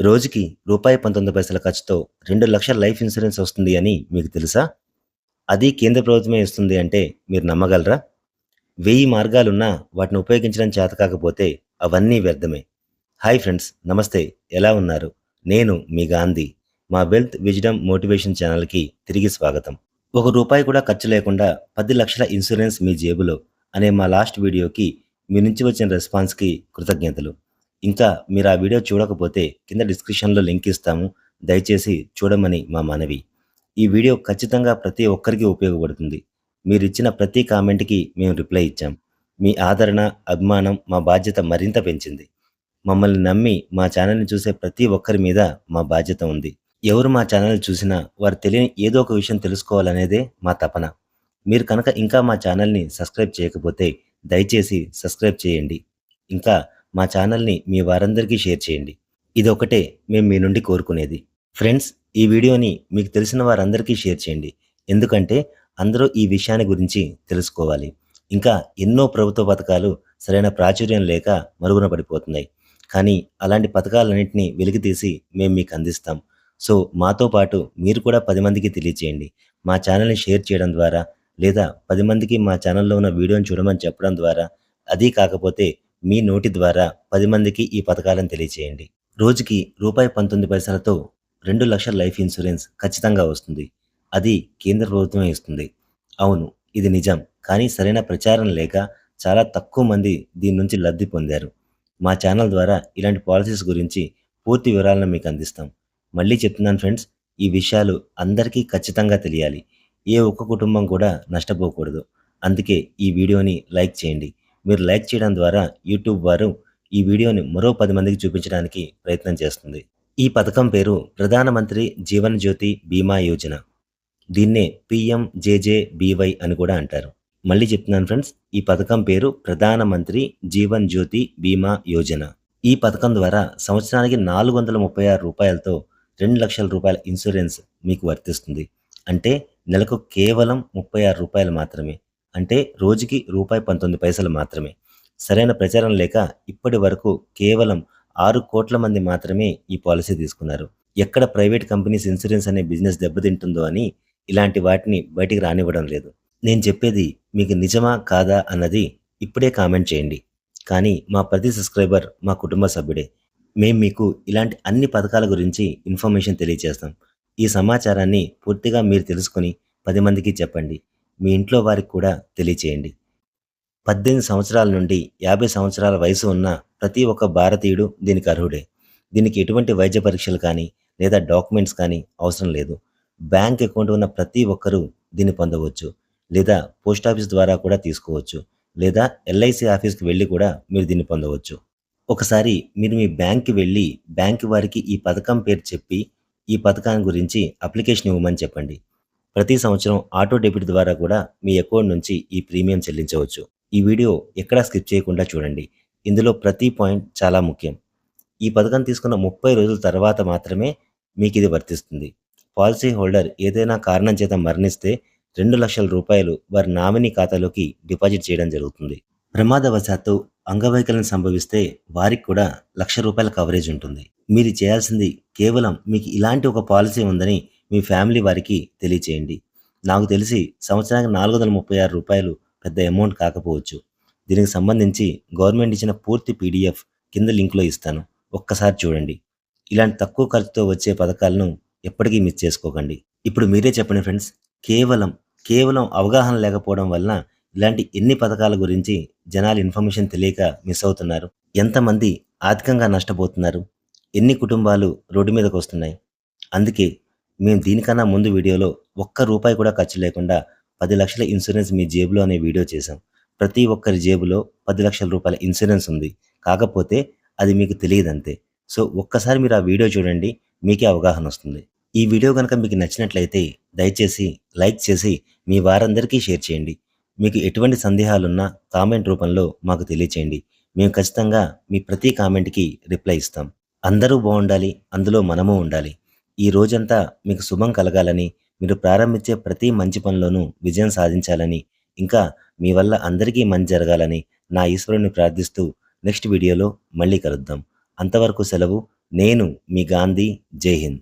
రోజుకి రూపాయి పంతొమ్మిది పైసల ఖర్చుతో రెండు లక్షల లైఫ్ ఇన్సూరెన్స్ వస్తుంది అని మీకు తెలుసా? అది కేంద్ర ప్రభుత్వమే ఇస్తుంది అంటే మీరు నమ్మగలరా? వెయ్యి మార్గాలున్నా వాటిని ఉపయోగించడం చేత కాకపోతే అవన్నీ వ్యర్థమే. హాయ్ ఫ్రెండ్స్ నమస్తే. ఎలా ఉన్నారు? నేను మీ గాంధీ. మా వెల్త్ విజడమ్ మోటివేషన్ ఛానల్కి తిరిగి స్వాగతం. ఒక రూపాయి కూడా ఖర్చు లేకుండా పది లక్షల ఇన్సూరెన్స్ మీ జేబులో అనే మా లాస్ట్ వీడియోకి మీ నుంచి వచ్చిన రెస్పాన్స్కి కృతజ్ఞతలు. ఇంకా మీరు ఆ వీడియో చూడకపోతే కింద డిస్క్రిప్షన్లో లింక్ ఇస్తాము. దయచేసి చూడమని మా మనవి. ఈ వీడియో ఖచ్చితంగా ప్రతి ఒక్కరికి ఉపయోగపడుతుంది. మీరు ఇచ్చిన ప్రతి కామెంట్కి మేము రిప్లై ఇచ్చాం. మీ ఆదరణ అభిమానం మా బాధ్యత మరింత పెంచింది. మమ్మల్ని నమ్మి మా ఛానల్ని చూసే ప్రతి ఒక్కరి మీద మా బాధ్యత ఉంది. ఎవరు మా ఛానల్ చూసినా వారు తెలియని ఏదో ఒక విషయం తెలుసుకోవాలనేదే మా తపన. మీరు కనుక ఇంకా మా ఛానల్ని సబ్స్క్రైబ్ చేయకపోతే దయచేసి సబ్స్క్రైబ్ చేయండి. ఇంకా మా ఛానల్ని మీ వారందరికీ షేర్ చేయండి. ఇది ఒకటే మేము మీ నుండి కోరుకునేది. ఫ్రెండ్స్ ఈ వీడియోని మీకు తెలిసిన వారందరికీ షేర్ చేయండి. ఎందుకంటే అందరూ ఈ విషయాన్ని గురించి తెలుసుకోవాలి. ఇంకా ఎన్నో ప్రభుత్వ పథకాలు సరైన ప్రాచుర్యం లేక మరుగున పడిపోతున్నాయి. కానీ అలాంటి పథకాలన్నింటినీ వెలికితీసి మేము మీకు అందిస్తాం. సో మాతో పాటు మీరు కూడా పది మందికి తెలియచేయండి. మా ఛానల్ని షేర్ చేయడం ద్వారా లేదా పది మందికి మా ఛానల్లో ఉన్న వీడియోని చూడమని చెప్పడం ద్వారా అది కాకపోతే మీ నోటి ద్వారా పది మందికి ఈ పథకాలను తెలియచేయండి. రోజుకి రూపాయి పంతొమ్మిది పైసలతో రెండు లక్షల లైఫ్ ఇన్సూరెన్స్ ఖచ్చితంగా వస్తుంది. అది కేంద్ర ప్రభుత్వమే ఇస్తుంది. అవును ఇది నిజం. కానీ సరైన ప్రచారం లేక చాలా తక్కువ మంది దీని నుంచి లబ్ధి పొందారు. మా ఛానల్ ద్వారా ఇలాంటి పాలసీస్ గురించి పూర్తి వివరాలను మీకు అందిస్తాం. మళ్ళీ చెప్తున్నాను ఫ్రెండ్స్ ఈ విషయాలు అందరికీ ఖచ్చితంగా తెలియాలి. ఏ ఒక్క కుటుంబం కూడా నష్టపోకూడదు. అందుకే ఈ వీడియోని లైక్ చేయండి. మీరు లైక్ చేయడం ద్వారా యూట్యూబ్ వారు ఈ వీడియోని మరో పది మందికి చూపించడానికి ప్రయత్నం చేస్తుంది. ఈ పథకం పేరు ప్రధానమంత్రి జీవన్ జ్యోతి బీమా యోజన. దీన్నే పిఎంజేజేబీవై అని కూడా అంటారు. మళ్ళీ చెప్తున్నాను ఫ్రెండ్స్ ఈ పథకం పేరు ప్రధానమంత్రి జీవన్ జ్యోతి బీమా యోజన. ఈ పథకం ద్వారా సంవత్సరానికి నాలుగు వందల ముప్పై ఆరు రూపాయలతో రెండు లక్షల రూపాయల ఇన్సూరెన్స్ మీకు వర్తిస్తుంది. అంటే నెలకు కేవలం ముప్పై ఆరు రూపాయలు మాత్రమే. అంటే రోజుకి రూపాయి పంతొమ్మిది పైసలు మాత్రమే. సరైన ప్రచారం లేక ఇప్పటి వరకు కేవలం ఆరు కోట్ల మంది మాత్రమే ఈ పాలసీ తీసుకున్నారు. ఎక్కడ ప్రైవేట్ కంపెనీస్ ఇన్సూరెన్స్ అనే బిజినెస్ దెబ్బతింటుందో అని ఇలాంటి వాటిని బయటికి రానివ్వడం లేదు. నేను చెప్పేది మీకు నిజమా కాదా అన్నది ఇప్పుడే కామెంట్ చేయండి. కానీ మా ప్రతి సబ్స్క్రైబర్ మా కుటుంబ సభ్యుడే మేము మీకు ఇలాంటి అన్ని పథకాల గురించి ఇన్ఫర్మేషన్ తెలియజేస్తాం. ఈ సమాచారాన్ని పూర్తిగా మీరు తెలుసుకుని పది మందికి చెప్పండి. మీ ఇంట్లో వారికి కూడా తెలియచేయండి. పద్దెనిమిది సంవత్సరాల నుండి యాభై సంవత్సరాల వయసు ఉన్న ప్రతి ఒక్క భారతీయుడు దీనికి అర్హుడే. దీనికి ఎటువంటి వైద్య పరీక్షలు కానీ లేదా డాక్యుమెంట్స్ కానీ అవసరం లేదు. బ్యాంక్ అకౌంట్ ఉన్న ప్రతి ఒక్కరూ దీన్ని పొందవచ్చు. లేదా పోస్ట్ ఆఫీస్ ద్వారా కూడా తీసుకోవచ్చు. లేదా ఎల్ఐసి ఆఫీస్కి వెళ్ళి కూడా మీరు దీన్ని పొందవచ్చు. ఒకసారి మీరు మీ బ్యాంక్కి వెళ్ళి బ్యాంక్ వారికి ఈ పథకం పేరు చెప్పి ఈ పథకాన్ని గురించి అప్లికేషన్ ఇవ్వమని చెప్పండి. ప్రతి సంవత్సరం ఆటో డెబిట్ ద్వారా కూడా మీ అకౌంట్ నుంచి ఈ ప్రీమియం చెల్లించవచ్చు. ఈ వీడియో ఎక్కడా స్కిప్ చేయకుండా చూడండి. ఇందులో ప్రతి పాయింట్ చాలా ముఖ్యం. ఈ పథకం తీసుకున్న ముప్పై రోజుల తర్వాత మాత్రమే మీకు ఇది వర్తిస్తుంది. పాలసీ హోల్డర్ ఏదైనా కారణం చేత మరణిస్తే రెండు లక్షల రూపాయలు వారి నామినీ ఖాతాలోకి డిపాజిట్ చేయడం జరుగుతుంది. ప్రమాదవశాత్తు అంగవైకల్యం సంభవిస్తే వారికి కూడా లక్ష రూపాయల కవరేజ్ ఉంటుంది. మీరు చేయాల్సింది కేవలం మీకు ఇలాంటి ఒక పాలసీ ఉందని మీ ఫ్యామిలీ వారికి తెలియచేయండి. నాకు తెలిసి సంవత్సరానికి నాలుగు వందల ముప్పై ఆరు రూపాయలు పెద్ద అమౌంట్ కాకపోవచ్చు. దీనికి సంబంధించి గవర్నమెంట్ ఇచ్చిన పూర్తి పీడిఎఫ్ కింద లింక్లో ఇస్తాను. ఒక్కసారి చూడండి. ఇలాంటి తక్కువ ఖర్చుతో వచ్చే పథకాలను ఎప్పటికీ మిస్ చేసుకోకండి. ఇప్పుడు మీరే చెప్పండి ఫ్రెండ్స్ కేవలం కేవలం అవగాహన లేకపోవడం వలన ఇలాంటి ఎన్ని పథకాల గురించి జనాలు ఇన్ఫర్మేషన్ తెలియక మిస్ అవుతున్నారు? ఎంతమంది ఆర్థికంగా నష్టపోతున్నారు? ఎన్ని కుటుంబాలు రోడ్డు మీదకు వస్తున్నాయి? అందుకే మేము దీనికన్నా ముందు వీడియోలో ఒక్క రూపాయి కూడా ఖర్చు లేకుండా పది లక్షల ఇన్సూరెన్స్ మీ జేబులో అనే వీడియో చేశాం. ప్రతి ఒక్కరి జేబులో పది లక్షల రూపాయల ఇన్సూరెన్స్ ఉంది. కాకపోతే అది మీకు తెలియదంతే. సో ఒక్కసారి మీరు ఆ వీడియో చూడండి మీకే అవగాహన వస్తుంది. ఈ వీడియో కనుక మీకు నచ్చినట్లయితే దయచేసి లైక్ చేసి మీ వారందరికీ షేర్ చేయండి. మీకు ఎటువంటి సందేహాలున్నా కామెంట్ రూపంలో మాకు తెలియచేయండి. మేము ఖచ్చితంగా మీ ప్రతి కామెంట్కి రిప్లై ఇస్తాం. అందరూ బాగుండాలి అందులో మనము ఉండాలి. ఈ రోజంతా మీకు శుభం కలగాలని మీరు ప్రారంభించే ప్రతి మంచి పనిలోనూ విజయం సాధించాలని ఇంకా మీ వల్ల అందరికీ మంచి జరగాలని నా ఈశ్వరుని ప్రార్థిస్తూ నెక్స్ట్ వీడియోలో మళ్ళీ కలుద్దాం. అంతవరకు సెలవు. నేను మీ గాంధీ. జై హింద్.